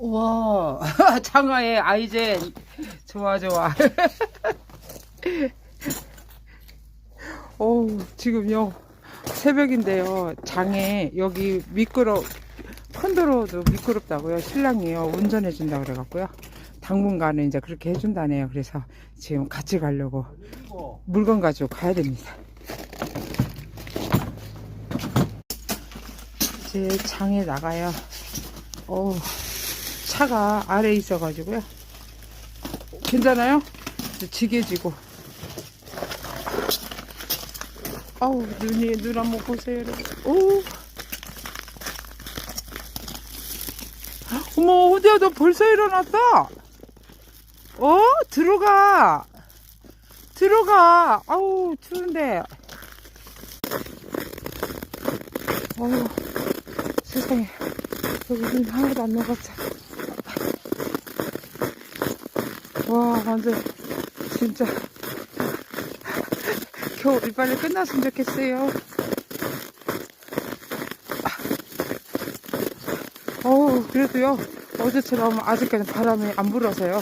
우와, 장화의 아이젠. 좋아, 좋아. 오, 지금요, 새벽인데요. 장에 여기 미끄러, 컨도로도 미끄럽다고요. 신랑이요. 운전해 준다 그래 갖고요. 당분간은 이제 그렇게 해준다네요. 그래서 지금 같이 가려고 물건 가지고 가야 됩니다. 이제 장에 나가요. 어 차가 아래에 있어가지고요. 괜찮아요? 지게지고. 아우, 눈이, 눈 한번 보세요, 여러분. 오. 어머, 어디야, 너 벌써 일어났다? 어? 들어가. 들어가. 아우, 추운데. 아유, 세상에. 여기 눈 하나도 안 녹았어. 와, 완전, 진짜. 겨울이 빨리 끝났으면 좋겠어요. 어우, 그래도요, 어제처럼 아직까지 바람이 안 불어서요.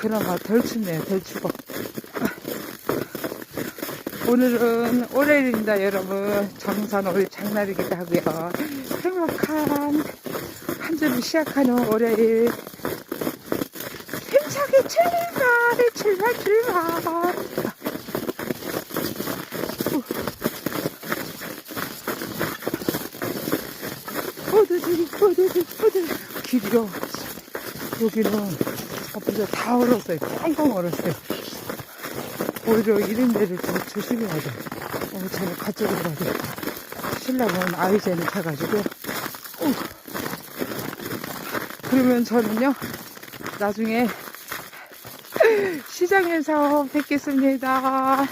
그나마 덜 춥네요, 덜 추워. 오늘은 월요일입니다, 여러분. 정산월 장날이기도 하고요. 행복한 한 주를 시작하는 월요일. 출발, 출발, 출발. 어디지, 어디지, 어디지. 길이요. 여기는 앞에서 다 얼었어요. 꽝꽝 얼었어요. 오히려 이런 데를 좀 조심해야 돼. 어, 저는 가쪽으로 가야 돼. 신랑은 아이젠을 타가지고. 어. 그러면 저는요, 나중에 시장에서 뵙겠습니다.